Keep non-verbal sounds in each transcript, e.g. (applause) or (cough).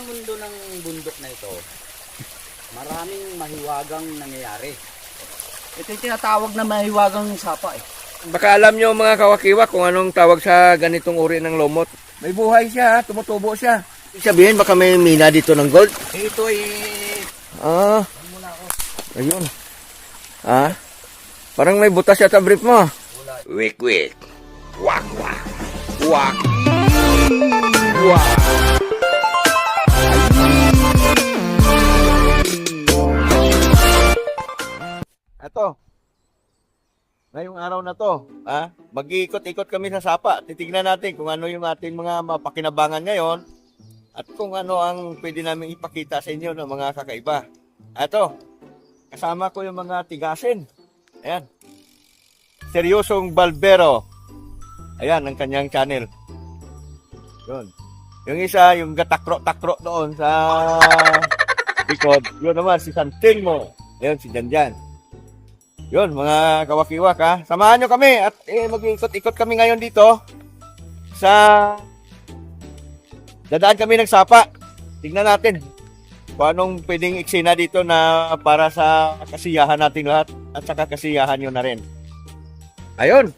sa mundo ng bundok na ito, maraming mahiwagang nangyayari. Ito yung tinatawag na mahiwagang sapa eh. Baka alam nyo mga kawakiwa kung anong tawag sa ganitong uri ng lumot. May buhay siya, tumutubo siya. Ibig Sabihin, baka may mina dito ng gold. Ito ay... Ah, ayun. Ah, parang may butas siya sa brief mo. Wik, wik. Wak, wak. Wak. Wak. Ito. Ngayong araw na to, ah, mag-iikot-ikot kami sa sapa. Titignan natin kung ano yung ating mga mapakinabangan ngayon at kung ano ang pwede namin ipakita sa inyo ng mga kakaiba. Ito, kasama ko yung mga tigasin. Ayan. Seryosong Balbero. Ayan, ang kanyang channel. Yun. Yung isa, yung gatakro-takro doon sa likod. Yun naman, si Santilmo. Ayun, si Janjan. Yun, mga kawakiwak ha. Samahan nyo kami at eh, mag-ikot-ikot kami ngayon dito sa dadaan kami ng sapa. Tingnan natin kung anong pwedeng eksena dito na para sa kasiyahan nating lahat at sa kasiyahan nyo na rin. Ayun.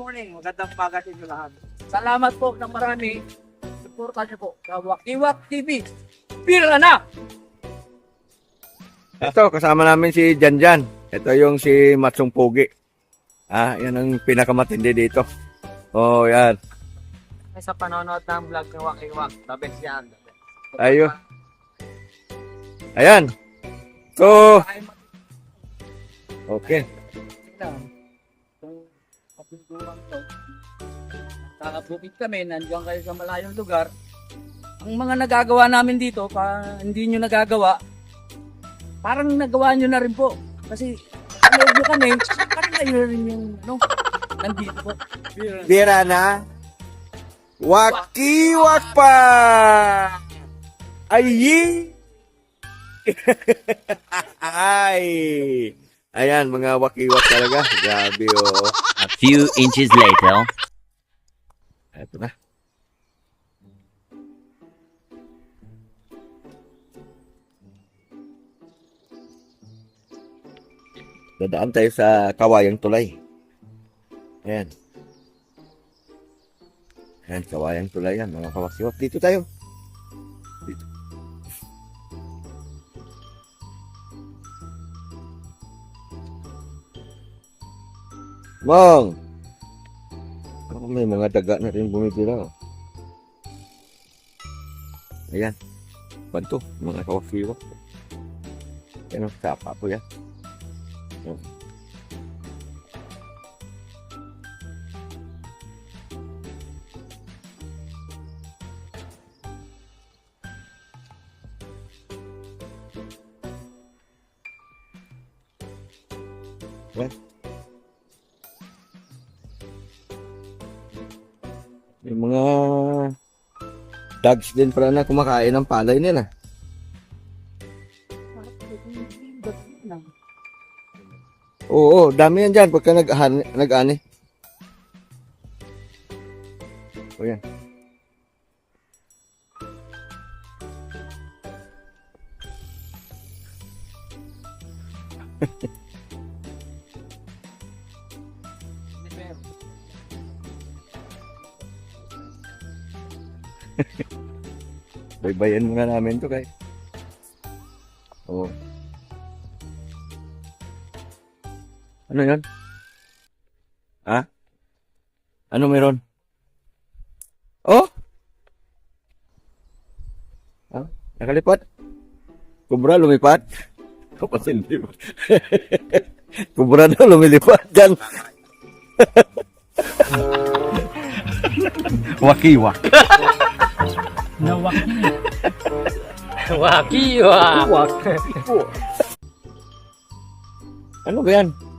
Morning, magandang umaga sa inyo lahat. Salamat po ng marami. Suporta niyo po sa Wakiwak TV. Pira na! Ito, kasama namin si Janjan. Ito yung si Matsong Pugi. Ah, yan ang pinakamatindi dito. Oh, yan. Sa panonood ng vlog ng Wakiwak, the best yan. Ayun. Ayan. So, okay. Kakabukit kami, nandiyan kayo sa malayong lugar. Ang mga nagagawa namin dito, pa hindi nyo nagagawa, parang nagawa nyo na rin po. Kasi, ano nyo kami, parang kayo rin yung, ano, nandito po. Bira na. Wakiwak pa! Ayi! (laughs) Ay! Ayan, mga wakiwak talaga. Grabe, oh. A few inches later. Ito na. Dadaan tayo sa Kawayang Tulay. Ayan. Ayan, Kawayang Tulay yan, mga kawakiwak. Dito tayo. Dito. Mong! Ako may mga daga na rin bumibira. oh. Ayan. Banto, mga kawakiwak. Yan ang sapa po yan. Yan. Yan. Yung mga dogs din pala na kumakain ng palay nila. Oo, dami yan dyan pagka nag-ani. O yan. (laughs) Baybayan muna namin to kay. Oo. Ano yan? Ha? Ano meron? Oh? Ha? Nakalipat? Kubra lumipat? Kapasin (laughs) ba? Kubra daw lumilipat dyan. (laughs) Wakiwak. Wakiwak! Ano ba yan?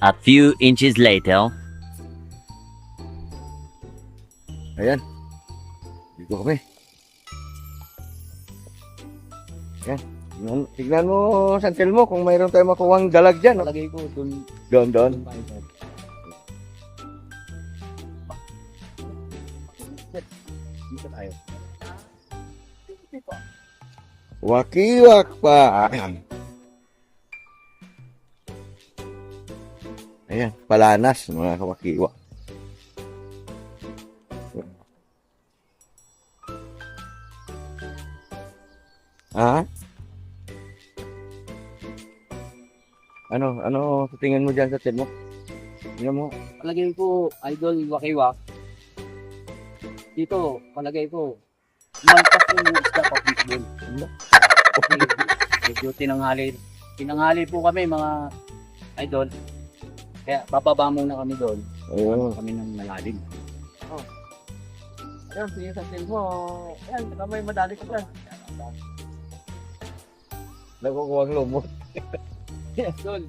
A few inches later. Ayan. Dito kami. Ayan. Tignan, tignan mo, Santel mo, kung mayroon tayong makuwang dalag dyan. Lagay ko dun. Doon, doon. Dito tayo. Wakiwak pa. Ayan, palanas mga kawakiwa. Ha? Ano, ano tingin mo dyan sa tin mo? Tingnan mo. Palagay ko, idol wakiwak. Dito, palagay ko, malpas yung isda pa fishbowl. Okay, medyo tinanghali. Tinanghali po kami mga idol. Kaya bababa muna kami doon. Ayun. Kami ng malalim. Oh. Ayun, tingin sa tin mo. Ayan, kamay madali ka pa. Nakukuha ang lumot. Doon.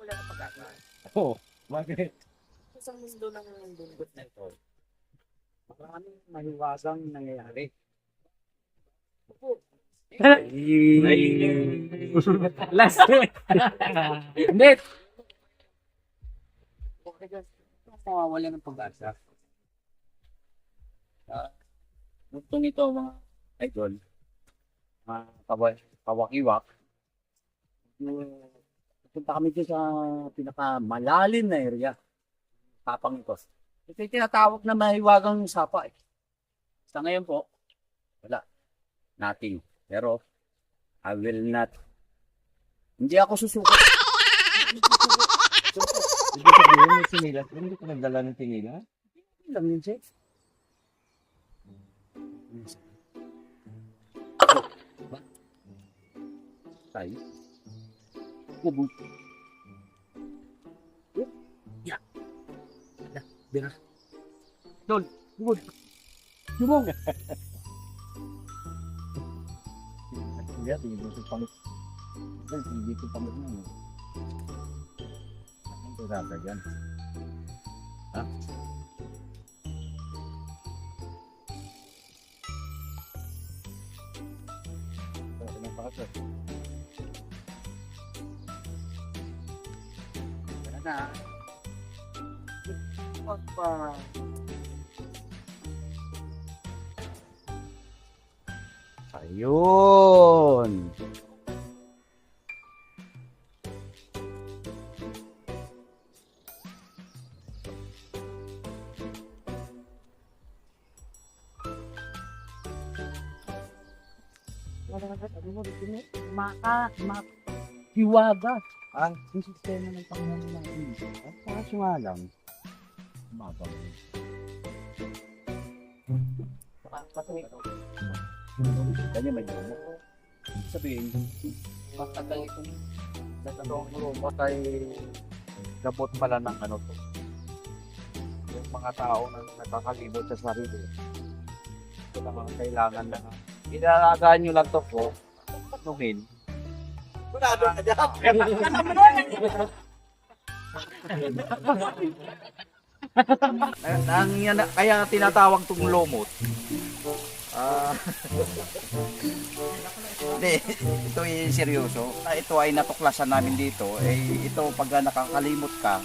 Wala na pagkaka. Oh, bakit? Sa mundo ng lunggot na ito, maraming mahiwagang nangyayari. Last Hindi. Mawawala ng pag-asa. Uh, gusto nito mga idol, mga kawa- kawakiwak, punta kami dito sa pinakamalalim na area. Tapang ito. Ito yung tinatawag na mahiwagang sapa eh. Sa ngayon po, wala. Nothing. Pero, I will not. Hindi ako susuko. Ibig sabihin, may sinilas. Hindi ko nagdala ng sinilas. Hindi lang yun, Chef. Ba? Tayo. Kubo. Ya. Ada, benar. Dol, kubod. Lumong. Lihat ini busuk pamit. Dan hindi ko pamit na. no? Ano ko dadagyan? Ha? Ano na pa kasi? Wala na. Wag Ayun. Maka, hiwaga. Ang sistema ng Panginoon natin. At kaso nga lang, mabang. Patuloy ito. Kanya may damo. Sabihin, matagal itong nagkatong patay gamot pala ng ano to. Yung mga tao na nakakalimot sa sarili. Ito na mga kailangan na. Inalagaan nyo lang to po. Numin. Kunado ka dyan. Ang, ang kaya tinatawag tong lumot. Ah. (laughs) Hindi, ito ay seryoso. Ah, Ito ay natuklasan namin dito. Eh, ito pag nakakalimot ka,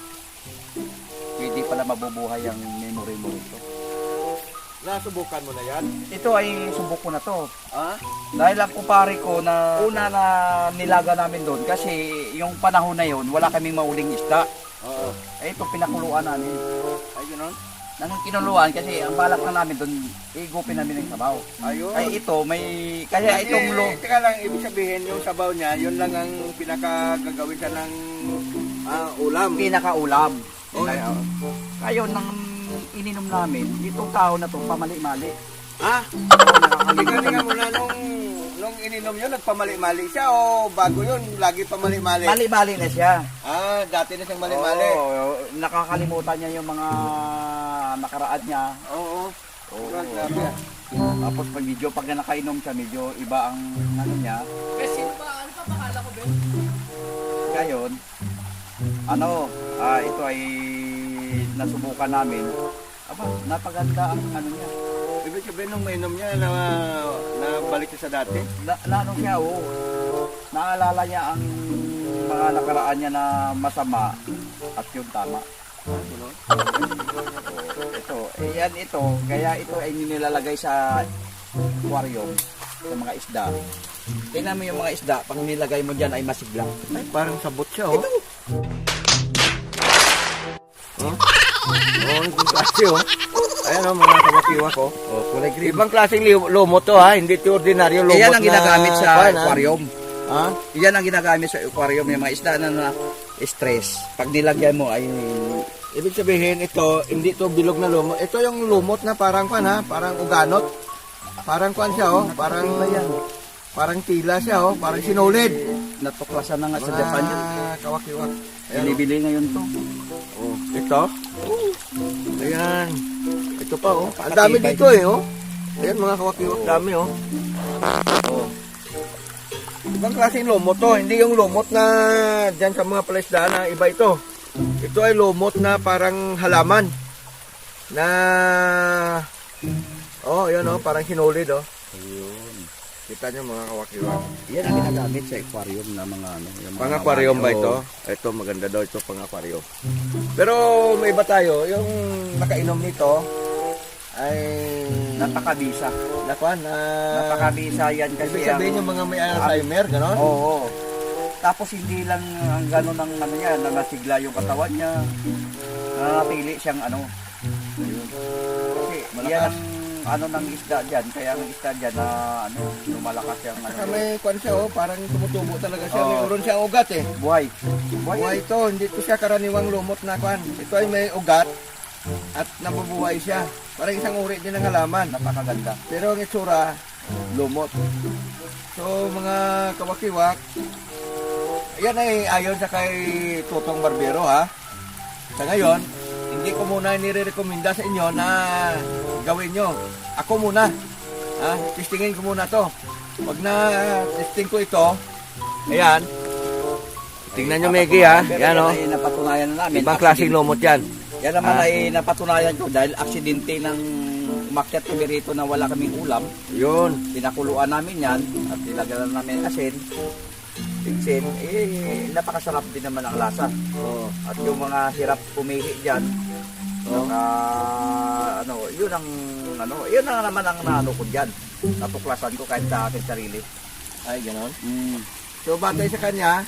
pwede pala mabubuhay ang memory mo ito. Nasubukan mo na yan? Ito ay subok ko na to. Ha? Dahil ang kumpare ko na una na nilaga namin doon kasi yung panahon na yon wala kaming mauling isda. Oo. Eh ito pinakuluan namin. Ay, gano'n? Nang kinuluan kasi ang balak na namin doon igupin namin ng sabaw. Ayun. Ay ito may kaya itong lo teka lang, ibig sabihin, yung sabaw niya, yun lang ang pinakagagawin siya ng ah, ulam. pinakaulam. Oh. Kaya, kayo nang ininom namin, itong tao na to pamali-mali. Ha? Halika-halika muna nung, nung ininom yun, nagpamali-mali siya o bago yun, lagi pamali-mali? Mali-mali na siya. Ah, dati na siyang mali-mali. Oo, nakakalimutan niya yung mga nakaraan niya. Oo. Oo. Grabe. Tapos pag medyo pag nakainom siya, medyo iba ang ano niya. Kasi sino ba? Ano pa pakala ko, Ben? Ngayon, ano, ah, ito ay nasubukan namin. Aba, napaganda ang ano niya. Ibig sabihin, nung mainom niya, na, na balik siya sa dati. Na, na ano siya, oh, naalala niya ang mga nakaraan niya na masama at yung tama. Ito, eh, yan ito, kaya ito ay nilalagay sa aquarium sa mga isda. Tingnan mo yung mga isda, pag nilagay mo dyan ay masigla. Ay, parang sabot siya, oh. Oh? Oh, ibang klase, oh. Ayan, oh, mga kawakiwa ko. Oh, kulay Ibang klaseng lumot to, ha? Hindi to ordinaryo lumot Iyan ang ginagamit na... sa Kuwan, aquarium. Ha? Iyan ang ginagamit sa aquarium yung mga isda na, na stress. Pag nilagyan mo ay Ibig sabihin, ito, hindi to bilog na lumot. Ito yung lumot na parang kwan, ha? Parang uganot. Parang kwan siya, oh. Parang, parang tila siya, oh. Parang sinulid. natuklasan na nga sa Japan yun. kawakiwa. Ayan, oh. Binibili ngayon to. Oh, ito. Ayan. Ito pa, oh. Ang dami dito, eh, oh. Ayan, mga kawakiwak, dami, oh. Oh. Ibang klaseng lumot to. Hindi yung lumot na dyan sa mga palaisdaan na iba ito. Ito ay lumot na parang halaman. Na... Oh, yan, oh. Parang sinulid, oh. Ayun. Kita nyo, mga kawakiwak. Yan ang ginagamit sa aquarium na mga ano. Yung mga Pang aquarium ba ito? Ito maganda daw ito pang aquarium. Pero may iba tayo, yung nakainom nito ay Napakabisa. nakwan na Napakabisa yan kasi Ibig sabihin yung mga may Alzheimer, gano'n? Oo. Tapos hindi lang ang gano'n ng ano niya, na nasigla yung katawan niya. Nanatili siyang ano. Kasi Malakas. yan ang ano ng isda dyan. Kaya ang isda dyan na ano, lumalakas siyang ano. Saka may kwan siya, oh, parang tumutubo talaga siya. Oo. Mayroon siyang ugat eh. Buhay. Buhay ito, hindi ito siya karaniwang lumot na kwan. Ito ay may ugat at nabubuhay siya. Parang isang uri din ng halaman. Napakaganda. Pero ang itsura, lumot. So, mga kawakiwak, yan ay ayon sa kay Tutong Barbero ha. Sa ngayon, hindi ko muna nire-recommenda sa inyo na gawin nyo. Ako muna. Ha? Testingin ko muna to. Pag na testing ko ito, ayan. Tingnan nyo, Megi ha. Yan o. ay napatunayan na namin. Ibang klaseng lumot yan. Yan naman Ah. ay napatunayan ko dahil aksidente ng umakyat kami rito na wala kaming ulam. Yun. Pinakuluan namin yan at nilagyan namin asin. Pinsin, eh, napakasarap din naman ang lasa. Oh. At yung mga hirap pumihi dyan, Oh. naka, ano, yun ang, ano, yun ang naman ang naano ko dyan. Natuklasan ko kahit sa akin sarili. Ay, ganon. Mm. So batay sa kanya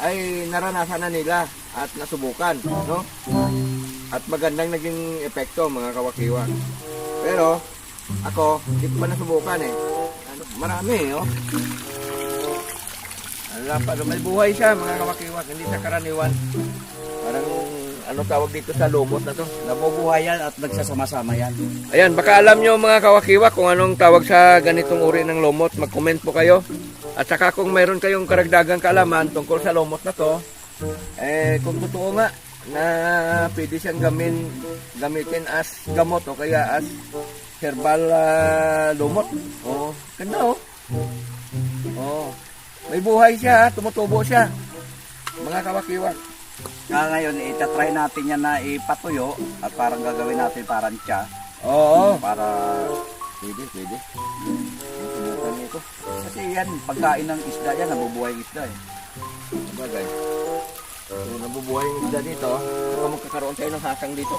ay naranasan na nila at nasubukan, no? At magandang naging epekto mga kawakiwa. Pero ako, hindi ko pa nasubukan eh. Ano, marami eh, oh. Alam pa, may buhay siya mga kawakiwa, hindi siya karaniwan. Parang ano tawag dito sa lumot na to? Nabubuhay yan at nagsasama-sama yan. Ayan, baka alam nyo mga kawakiwa kung anong tawag sa ganitong uri ng lumot. Mag-comment po kayo. At saka kung meron kayong karagdagang kaalaman tungkol sa lumot na to, eh kung totoo nga na pwede siyang gamin, gamitin as gamot o kaya as herbal ah, lumot. Oh, ganda oh. Oh. May buhay siya, tumutubo siya. Mga kawakiwa. Kaya ngayon, itatry natin yan na ipatuyo at parang gagawin natin parang tsa Oo. para Pwede, pwede. Subukan nito. kasi yan, pagkain ng isda yan, nabubuhay isda eh. Sabagay. So, nabubuhay yung isda dito. Baka magkakaroon tayo ng hasang dito.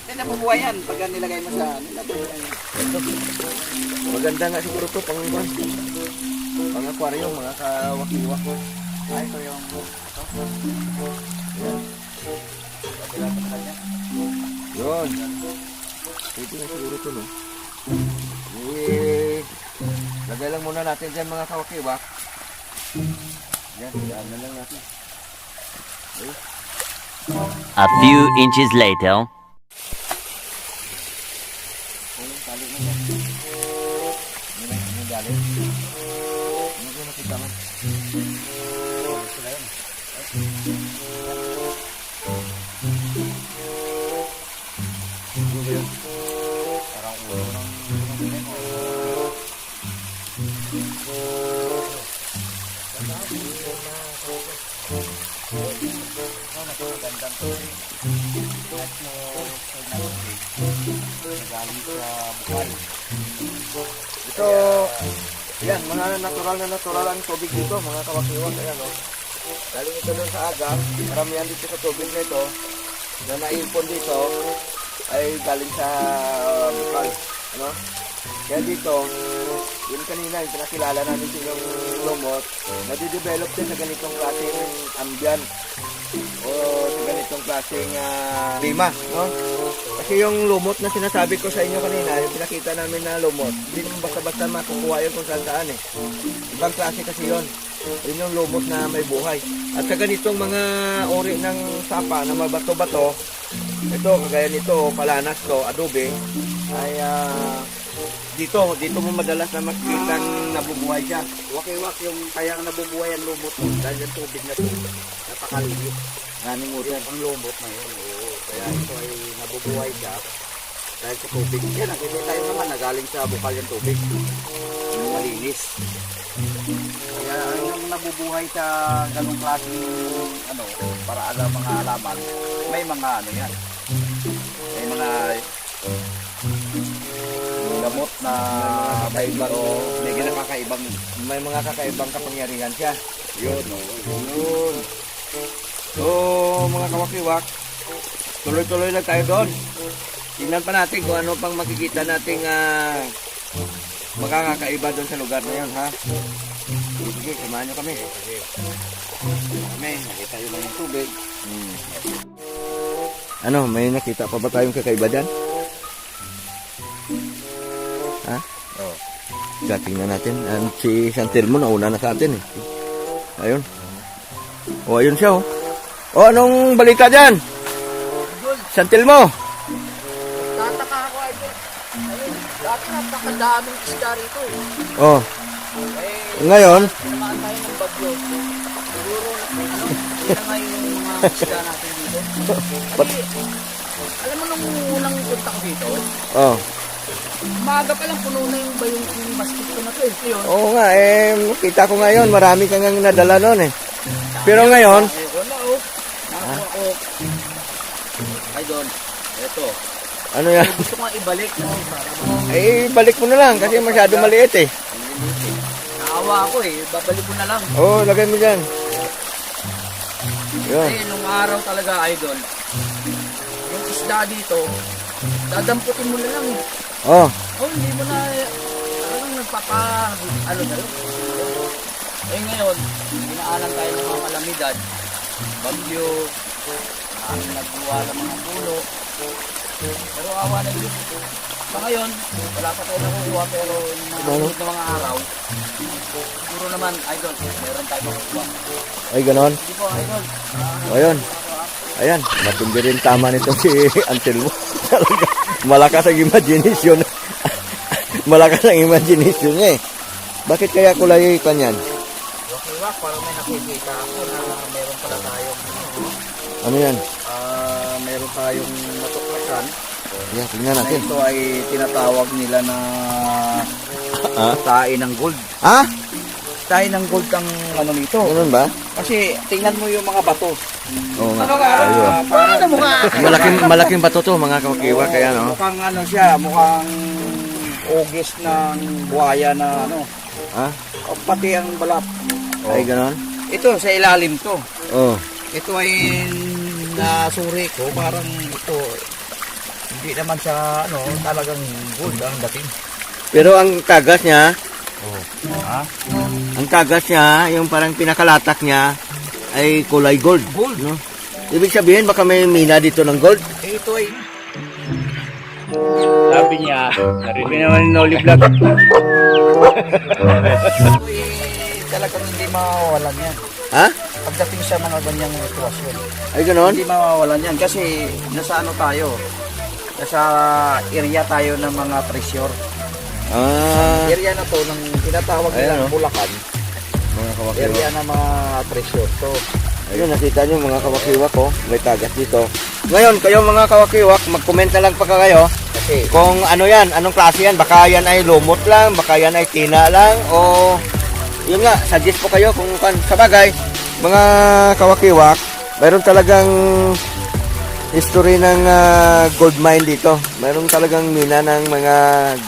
Hindi nabubuhay yan pagka nilagay mo sa nabubuhay yan. Maganda nga siguro to pang pang, pang aquarium, mga kawakiwak. Ay, ito yung Yun. Pwede nga siguro to, no? Eh, lagay lang muna natin dyan mga kawakiwak. Yan, yan na lang natin. A few inches later. Kung tali natural na natural ang tubig dito, mga kawakiwak, ayan o. Galing ito doon sa aga, maramihan dito sa tubig na ito, na naimpon dito, ay galing sa bukal. Ano? Kaya dito, yun kanina, yung pinakilala namin silang lumot, nadidevelop din sa ganitong klaseng ambyan o ganitong klaseng ah, klima, no? Kasi yung lumot na sinasabi ko sa inyo kanina, yung pinakita namin na lumot, hindi naman basta-basta makukuha yun kung saan saan eh. Ibang klase kasi yun. Yun yung lumot na may buhay. At sa ganitong mga uri ng sapa na mabato-bato, ito, kagaya nito, palanas to, adobe, ay ah, dito, dito mo madalas na makikita nabubuhay siya. Wakiwak yung kaya nabubuhay ang lumot mo dahil yung tubig na to. Napakaliit. Running water. Ang lumot na yun. Oo. Kaya ito ay nabubuhay siya dahil sa tubig. Yan, nakikita tayo naman na galing sa bukal yung tubig. Yung malinis. Kaya yung nabubuhay sa ganong klaseng ano, para alam mga alaman, may mga ano yan. May mga gamot na may ibang, may nakakaibang May mga kakaibang kapangyarihan siya. yun. No? Yun. So, mga kawakiwak, tuloy-tuloy lang tayo doon. Tingnan pa natin kung ano pang makikita nating ah, makakakaiba doon sa lugar na yun, ha? Sige, samahan nyo kami. Kami, nakita yun lang yung tubig. Hmm. Ano, may nakita pa ba tayong kakaiba dyan? Ha? Oo. Kaya tingnan natin. An, si Santelmo nauna na sa atin eh. Ayun. O, ayun siya oh. O, anong balita dyan? Santelmo! Tataka ako, idol. Ayun, dati napakadaming isda rito. Oh, Eh, ngayon, namaan tayo ng bagyo. Siguro, ano, yun na nga yung mga isda natin dito. Kasi, alam mo nung unang punta ko dito, oh. maaga pa lang puno na yung bayong yung basket ko na to eh. Yun. Oo nga, eh, kita ko ngayon, marami kang nadala noon eh. Pero ngayon. Nakakuha ko. Ay doon. Ito. ano yan? Gusto ko nga ibalik. No, (laughs) Eh, balik mo na lang kasi masyado maliit eh. Naawa ako eh. Babalik ko na lang. Oo, oh, lagay mo dyan. Yun. Eh, nung araw talaga, idol, yung isda dito, dadamputin mo na lang eh. Oh, Oh, hindi mo na, parang nagpapa, ano na lang. Eh ngayon, dinaanan tayo ng mga kalamidad, bagyo, ah, nagbuwa ng mga puno. Pero awa na yun. Sa ngayon, wala pa tayo nakukuha pero yung mga Ano? mga araw, siguro naman, idol, meron tayo makukuha. ay ganon. Hindi po, idol. Ah, Ayun. Ayan, matindi rin tama nito si Anselmo. Talaga, malakas ang imagination. malakas ang imagination niya eh. Bakit kaya kulay kanyan? Okay, wak. Parang may nakikita ako na meron pala ano, Ano yan? ah, meron tayong natuklasan. Yeah, tingnan Na natin. ito ay tinatawag nila na Ah? tae ng gold. Ha? Tae ng gold ang ano nito. Ganun ba? Kasi tingnan mo yung mga bato. Oo nga. Ano ka? Ah, parang Malaking, malaking bato to mga kawakiwa kaya no? mukhang ano siya, mukhang ugis ng buhaya na ano. Ha? O, pati ang balat. Ay ganon? Ito sa ilalim to. Oh. Ito ay nasuri ko parang ito hindi naman sa ano talagang gold ang dating. Pero ang tagas niya, Ha? ang tagas niya, yung parang pinakalatak niya ay kulay gold. Gold. No? Ibig sabihin baka may mina dito ng gold. Eh, ito ay sabi niya, narinig naman ni Noli Vlog. (laughs) talagang hindi mawawalan yan. Ha? Pagdating sa mga ganyang sitwasyon. Ay ganon? Hindi mawawalan yan kasi nasa ano tayo, nasa area tayo ng mga treasure. Ah, Area na to ng tinatawag Ayan, nilang oh. Bulacan. mga kawakiwa. Area ng mga treasure to. Ayun, nakita nyo mga kawakiwak ko. May tagas dito. Ngayon, kayo mga kawakiwak, mag-comment na lang pa kayo Kasi kung ano yan, anong klase yan. Baka yan ay lumot lang, baka yan ay tina lang, o yun nga, suggest po kayo kung kan sa bagay, mga kawakiwak, mayroon talagang history ng ah, gold mine dito. Mayroon talagang mina ng mga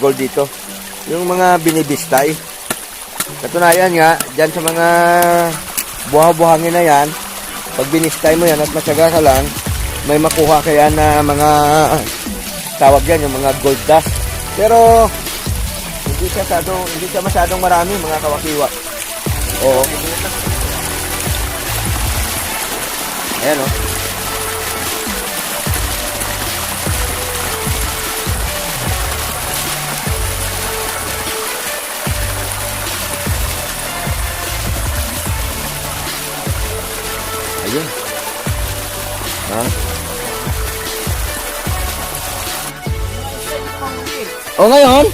gold dito. Yung mga binibistay. Katunayan nga, dyan sa mga buha-buhangin na yan, pag binistay mo yan at matyaga ka lang, may makuha kaya na mga tawag yan, yung mga gold dust. Pero, hindi siya masyadong, hindi siya masyadong marami, mga kawakiwa. Oo. Ayan, oh. Ayun. Ha? O ngayon?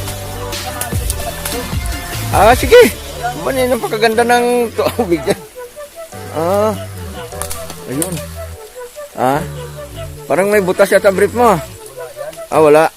Ah, sige. Ano yung napakaganda ng tubig dyan? Ah. Parang may butas yata brief mo. Ah, wala.